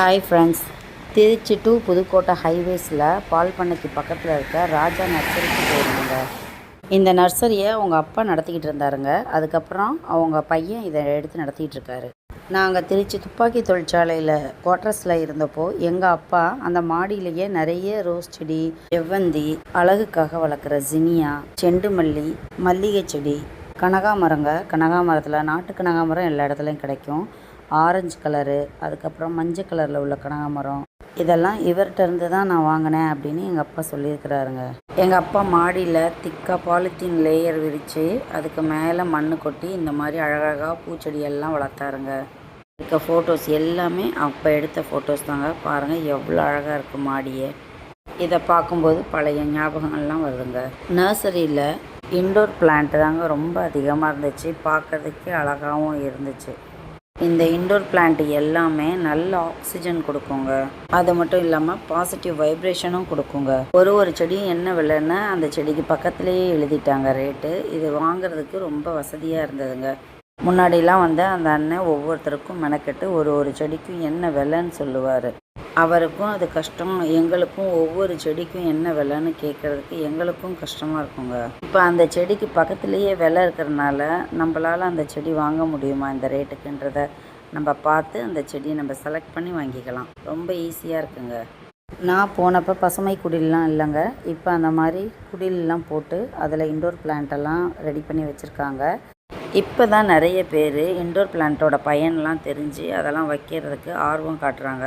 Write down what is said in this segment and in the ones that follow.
Hi friends Trichy to Pudukkottai ஹைவேஸில் பால் பண்ணைக்கு பக்கத்தில் இருக்க ராஜா நர்சரிக்கு போயிருந்தாங்க. இந்த நர்சரியை அவங்க அப்பா நடத்திக்கிட்டு இருந்தாருங்க. அதுக்கப்புறம் அவங்க பையன் இதை எடுத்து நடத்திக்கிட்டு இருக்காரு. நாங்கள் திருச்சி துப்பாக்கி தொழிற்சாலையில் குவார்ட்டர்ஸில் இருந்தப்போ எங்கள் அப்பா அந்த மாடியிலேயே நிறைய ரோஸ் செடி செவ்வந்தி அழகுக்காக வளர்க்குற ஜினியா செண்டு மல்லி மல்லிகை செடி கனகாமரங்க. கனகாமரத்தில் நாட்டு கனகாமரம் எல்லா இடத்துலையும் கிடைக்கும். ஆரஞ்சு கலரு அதுக்கப்புறம் மஞ்சள் கலரில் உள்ள கனகாமரம் இதெல்லாம் இவர்கிட்ட இருந்து தான் நான் வாங்கினேன் அப்படின்னு எங்கள் அப்பா சொல்லியிருக்கிறாருங்க. எங்கள் அப்பா மாடியில் திக்காக பாலித்தீன் லேயர் விரித்து அதுக்கு மேலே மண் கொட்டி இந்த மாதிரி அழகழகாக பூச்செடி எல்லாம் வளர்த்தாருங்க. இருக்க ஃபோட்டோஸ் எல்லாமே அப்போ எடுத்த ஃபோட்டோஸ் தாங்க. பாருங்கள் எவ்வளோ அழகாக இருக்குது மாடியே. இதை பார்க்கும்போது பழைய ஞாபகங்கள்லாம் வருதுங்க. நர்சரியில் இன்டோர் பிளான்ட் தாங்க ரொம்ப அதிகமாக இருந்துச்சு. பார்க்கறதுக்கே அழகாகவும் இருந்துச்சு. இந்த இண்டோர் பிளான்ட் எல்லாமே நல்ல ஆக்சிஜன் கொடுக்குங்க. அது மட்டும் இல்லாமல் பாசிட்டிவ் வைப்ரேஷனும் கொடுக்குங்க. ஒரு ஒரு செடியும் என்ன விலைன்னு அந்த செடிக்கு பக்கத்துலேயே எழுதிட்டாங்க ரேட்டு இது வாங்குறதுக்கு ரொம்ப வசதியாக இருந்ததுங்க. முன்னாடிலாம் வந்து அந்த அண்ணன் ஒவ்வொருத்தருக்கும் மெனக்கெட்டு ஒரு ஒரு செடிக்கும் என்ன விலைன்னு சொல்லுவார். அவருக்கும் அது கஷ்டம். எங்களுக்கும் ஒவ்வொரு செடிக்கும் என்ன விலைன்னு கேட்குறதுக்கு எங்களுக்கும் கஷ்டமாக இருக்குங்க. இப்போ அந்த செடிக்கு பக்கத்துலேயே விலை இருக்கிறனால நம்மளால் அந்த செடி வாங்க முடியுமா இந்த ரேட்டுக்குன்றத நம்ம பார்த்து அந்த செடியை நம்ம செலக்ட் பண்ணி வாங்கிக்கலாம். ரொம்ப ஈஸியாக இருக்குங்க. நான் போனப்போ பசுமை குடில்லாம் இல்லைங்க. இப்போ அந்த மாதிரி குடிலெலாம் போட்டு அதில் இன்டோர் பிளான்ட்டெல்லாம் ரெடி பண்ணி வச்சுருக்காங்க. இப்போ தான் நிறைய பேர் இன்டோர் பிளான்ட்டோட பயன்லாம் தெரிஞ்சு அதெல்லாம் வைக்கிறதுக்கு ஆர்வம் காட்டுறாங்க.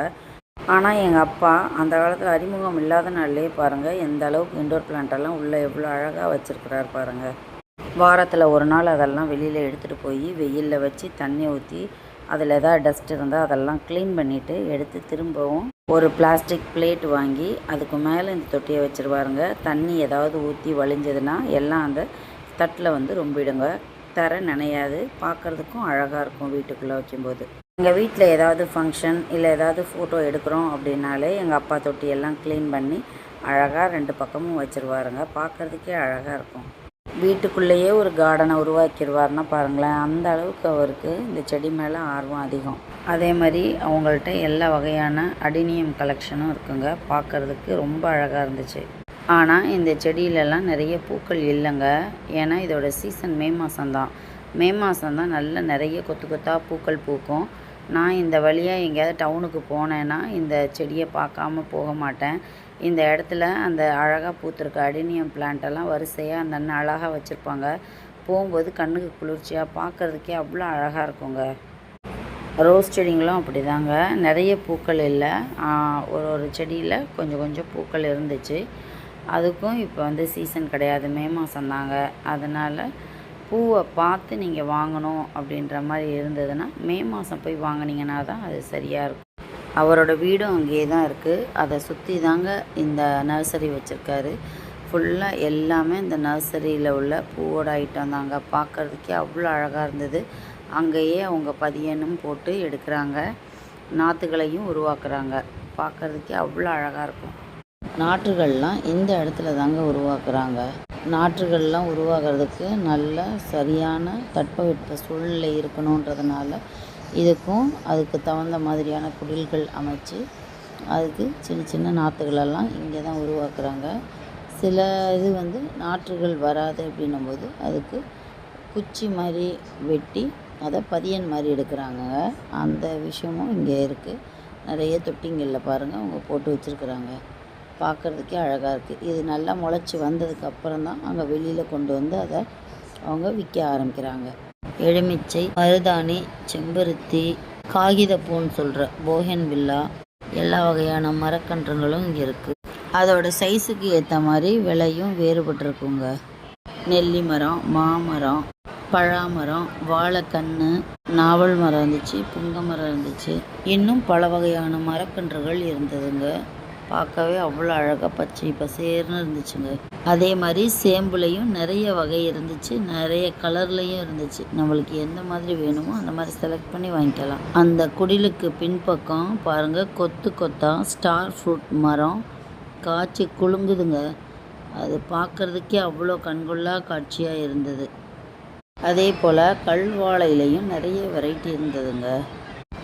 ஆனால் எங்கள் அப்பா அந்த காலத்தில் அறிமுகம் இல்லாத நாள்லேயே பாருங்கள் எந்த அளவுக்கு இன்டோர் பிளான்ட்டெல்லாம் உள்ளே எவ்வளோ அழகாக வச்சுருக்கிறார் பாருங்கள் வாரத்தில் ஒரு நாள் அதெல்லாம் வெளியில் எடுத்துகிட்டு போய் வெயிலில் வச்சு தண்ணி ஊற்றி அதில் எதாவது டஸ்ட் இருந்தால் அதெல்லாம் க்ளீன் பண்ணிவிட்டு எடுத்து திரும்பவும் ஒரு பிளாஸ்டிக் பிளேட் வாங்கி அதுக்கு மேலே இந்த தொட்டியை வச்சுருவாருங்க தண்ணி ஏதாவது ஊற்றி வழிஞ்சதுன்னா எல்லாம் அந்த தட்டில் வந்து ரொம்பிடுங்க. தர நினையாது. பார்க்குறதுக்கும் அழகாக இருக்கும் வீட்டுக்குள்ளே வைக்கும்போது. எங்கள் வீட்டில் ஏதாவது ஃபங்க்ஷன் இல்லை ஏதாவது ஃபோட்டோ எடுக்கிறோம் அப்படின்னாலே எங்கள் அப்பா தொட்டியெல்லாம் க்ளீன் பண்ணி அழகாக ரெண்டு பக்கமும் வச்சுருவாருங்க. பார்க்குறதுக்கே அழகாக இருக்கும். வீட்டுக்குள்ளேயே ஒரு கார்டனை உருவாக்கிடுவார்னா பாருங்களேன் அந்த அளவுக்கு அவருக்கு இந்த செடி மேலே ஆர்வம் அதிகம். அதே மாதிரி அவங்கள்ட்ட எல்லா வகையான அடினியம் கலெக்ஷனும் இருக்குங்க. பார்க்குறதுக்கு ரொம்ப அழகாக இருந்துச்சு. ஆனால் இந்த செடியிலலாம் நிறைய பூக்கள் இல்லைங்க. ஏன்னா இதோட சீசன் மே மாதம்தான் மே மாதம்தான் நல்ல நிறைய கொத்து கொத்தாக பூக்கள் பூக்கும். நான் இந்த வழியாக எங்கேயாவது டவுனுக்கு போனேன்னா இந்த செடியை பார்க்காம போக மாட்டேன். இந்த இடத்துல அந்த அழகாக பூத்திருக்க அடினியம் பிளான்ட்டெல்லாம் வரிசையாக அந்த அண்ணன் அழகாக வச்சுருப்பாங்க. போகும்போது கண்ணுக்கு குளிர்ச்சியாக பார்க்குறதுக்கே அவ்வளோ அழகாக இருக்குங்க. ரோஸ் செடிங்களும் அப்படி தாங்க நிறைய பூக்கள் இல்லை. ஒரு ஒரு செடியில் கொஞ்சம் கொஞ்சம் பூக்கள் இருந்துச்சு. அதுக்கும் இப்போ வந்து சீசன் கிடையாது. மே மாதம் தாங்க. அதனால் பூவை பார்த்து நீங்கள் வாங்கணும் அப்படின்ற மாதிரி இருந்ததுன்னா மே மாதம் போய் வாங்கினீங்கன்னா தான் அது சரியாக இருக்கும். அவரோட வீடும் அங்கேயே தான் இருக்குது அதை சுற்றி தாங்க இந்த நர்சரி வச்சுருக்காரு. ஃபுல்லாக எல்லாமே இந்த நர்சரியில் உள்ள பூவோட ஐட்டம் தாங்க. பார்க்குறதுக்கே அவ்வளோ அழகாக இருந்தது. அங்கேயே அவங்க பதியனும் போட்டு எடுக்கிறாங்க. நாற்றுகளையும் உருவாக்குறாங்க. பார்க்குறதுக்கே அவ்வளோ அழகாக இருக்கும். நாற்றுகள்லாம் இந்த இடத்துல தாங்க உருவாக்குறாங்க. நாற்றுகள்லாம் உருவாகிறதுக்கு நல்ல சரியான தட்பவெட்ப சூழ்நிலை இருக்கணுன்றதுனால இதுக்கும் அதுக்கு தகுந்த மாதிரியான குடில்கள் அமைச்சு அதுக்கு சின்ன சின்ன நாற்றுகளெல்லாம் இங்கே தான் உருவாக்குறாங்க. சில இது வந்து நாற்றுகள் வராது அப்படின்னும்போது அதுக்கு குச்சி மாதிரி வெட்டி அதை பதியன் மாதிரி எடுக்கிறாங்க அந்த விஷயமும் இங்கே இருக்குது நிறைய தொட்டிங்களில் பாருங்கள் அவங்க போட்டு வச்சுருக்குறாங்க. பார்க்குறதுக்கே அழகாக இருக்குது இது நல்லா முளைச்சி வந்ததுக்கப்புறம் தான் அங்கே வெளியில் கொண்டு வந்து அதை அவங்க விற்க ஆரம்பிக்கிறாங்க. எலுமிச்சை மருதாணி செம்பருத்தி காகிதப்பூன்னு சொல்கிற போகன் வில்லா எல்லா வகையான மரக்கன்றுகளும் இங்கே இருக்குது அதோட சைஸுக்கு ஏற்ற மாதிரி விலையும் வேறுபட்டிருக்குங்க. நெல்லி மரம் மாமரம் பழாமரம் வாழைக்கன்று நாவல் மரம் இருந்துச்சு புங்க மரம் இருந்துச்சு. இன்னும் பல வகையான மரக்கன்றுகள் இருந்ததுங்க. பார்க்கவே அவ்வளோ அழகாக பச்சை பசேர்னு இருந்துச்சுங்க. அதே மாதிரி சேம்புலையும் நிறைய வகை இருந்துச்சு. நிறைய கலர்லேயும் இருந்துச்சு. நம்மளுக்கு எந்த மாதிரி வேணுமோ அந்த மாதிரி செலக்ட் பண்ணி வாங்கிக்கலாம். அந்த குடிலுக்கு பின்பக்கம் பாருங்கள் கொத்து கொத்தா ஸ்டார் ஃப்ரூட் மரம். காய்ச்சி குலுங்குதுங்க. அது பார்க்குறதுக்கே அவ்வளோ கண்கொள்ளா காட்சியாக இருந்தது. அதே போல் கல்வாழையிலையும் நிறைய வெரைட்டி இருந்ததுங்க.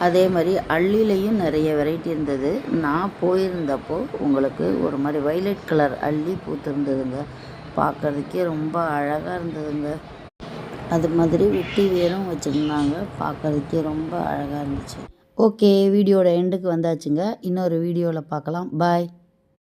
அதே மாதிரி அள்ளிலையும் நிறைய வெரைட்டி இருந்தது. நான் போயிருந்தப்போ உங்களுக்கு ஒரு மாதிரி வைலட் கலர் அள்ளி பூத்திருந்ததுங்க. பார்க்குறதுக்கே ரொம்ப அழகாக இருந்ததுங்க. அது மாதிரி வெட்டி வேரும் வச்சுருந்தாங்க. பார்க்கறதுக்கே ரொம்ப அழகாக இருந்துச்சு. ஓகே வீடியோட எண்டுக்கு வந்தாச்சுங்க. இன்னொரு வீடியோவில் பார்க்கலாம். பாய்